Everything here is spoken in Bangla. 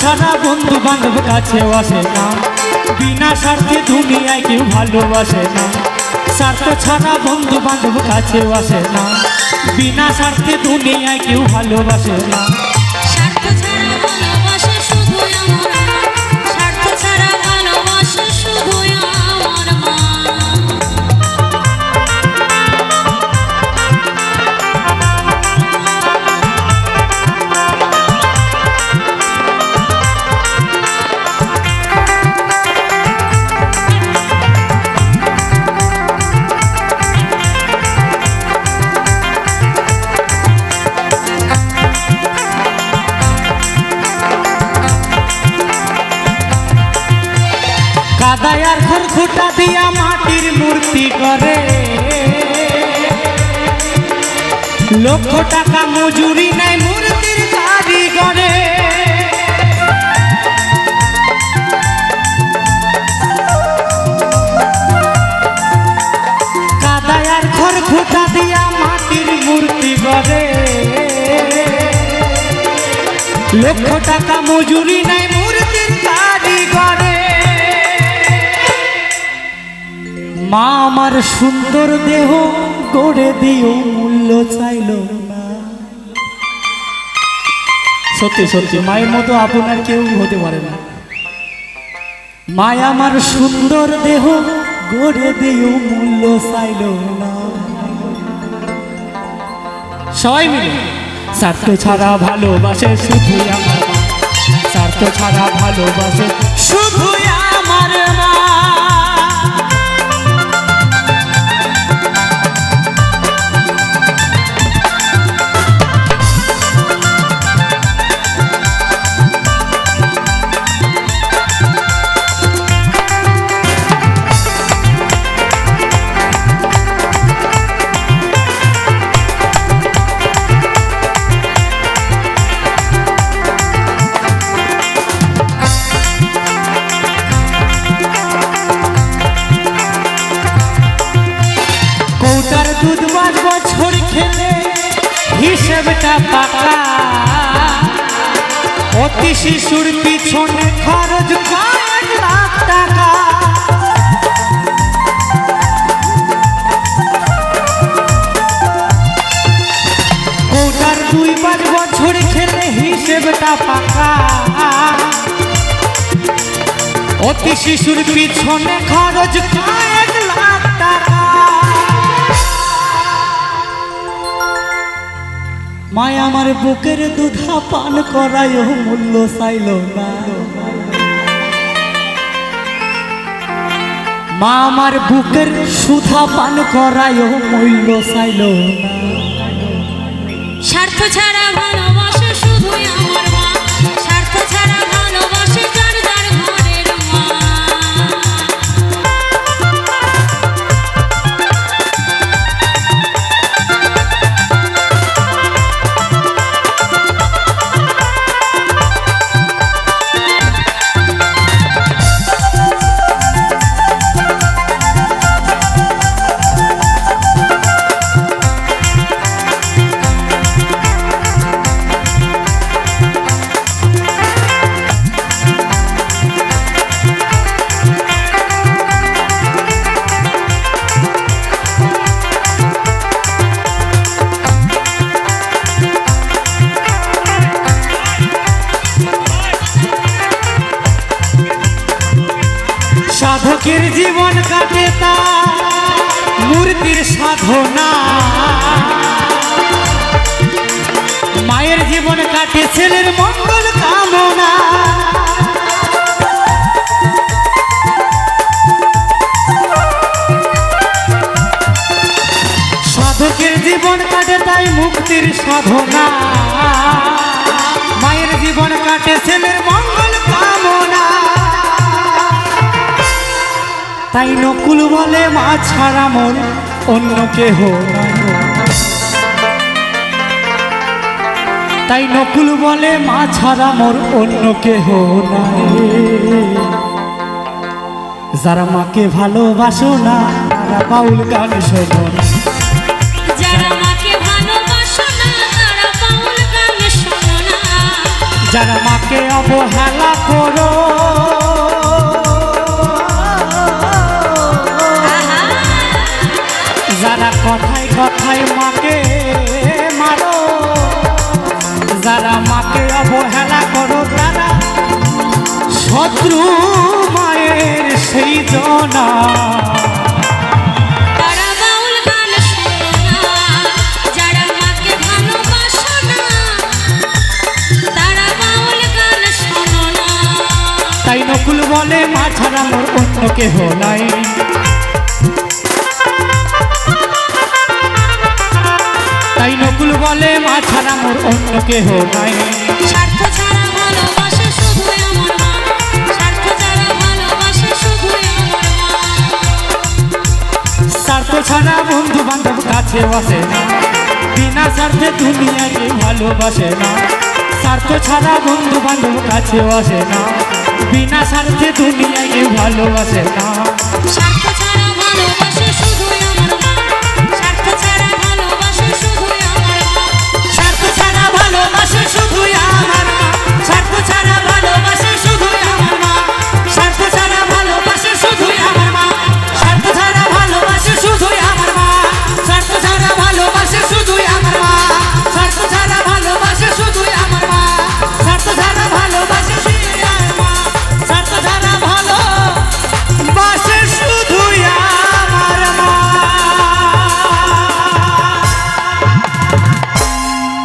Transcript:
ছাড়া বন্ধু বান্ধব কাছেও আসে না। বিনা স্বার্থে দুনিয়ায় কেউ ভালোবাসে না। স্বার্থ ছাড়া বন্ধু বান্ধব কাছেও আসে না। বিনা স্বার্থে দুনিয়ায় কেউ ভালোবাসে না। মাটির মূর্তি করে। লক্ষ টাকা মজুরি নেয় মূর্তির কারিগরে। কাদায় আর খড়খুটা দিয়া মাটির মূর্তি করে লক্ষ টাকা মজুরি নেয় মা আমার সুন্দর দেহ গড়ে দিও, মূল্য চাইল না। সত্যি সত্যি, মায়ের মতো আপনার কেউ হতে পারে না। মা আমার সুন্দর দেহ গড়ে দিও, মূল্য চাইল না। সবাই মিলে, স্বার্থ ছাড়া ভালোবাসে শুধু আমার স্বার্থ ছাড়া ভালোবাসে শুধু আমার মা। অতি শিশুর পিছনে খরচ কয়েক লাখ টাকা? কৌটার দুই পাঁচ বছর খেলে হিসেবটা পাকা। অতি শিশুর পিছনে খরচ মায় আমার বুকের দুধা পান করায় মূল্য চাইল না। মা আমার বুকের সুধা পান করায় মূল্য চাইল না। স্বার্থ ছাড়া ভালোবাসা শুধু সাধকের জীবন কাটে তা, মূর্তির সাধনা। মায়ের জীবন কাটে ছেলের মঙ্গল কামনা। সাধকের জীবন কাটে তাই মুক্তির সাধনা। তাই নকুল বলে মা ছাড়া মন অন্য কেহ। তাই নকুল বলে মা ছাড়া মোর অন্য কেহ নাই। যারা মাকে ভালোবাসো না তারা বাউল গান শোনো। যারা মাকে ভালোবাসো না তারা বাউল গান শোনো না। যারা মাকে অবহেলা করো বাউল গান শোনো না তাই নকুল বলে মা ছাড়া মোর অন্য কেহ নাই। তাই নকুল বলে মা ছাড়া মোর অন্য কেহ নাই। বসে না। বিনা স্বার্থে দুনিয়াকে ভালোবাসে না। স্বার্থ ছাড়া বন্ধু বান্ধব কাছে আসে না। বিনা স্বার্থে দুনিয়াকে ভালোবাসে না। স্বার্থ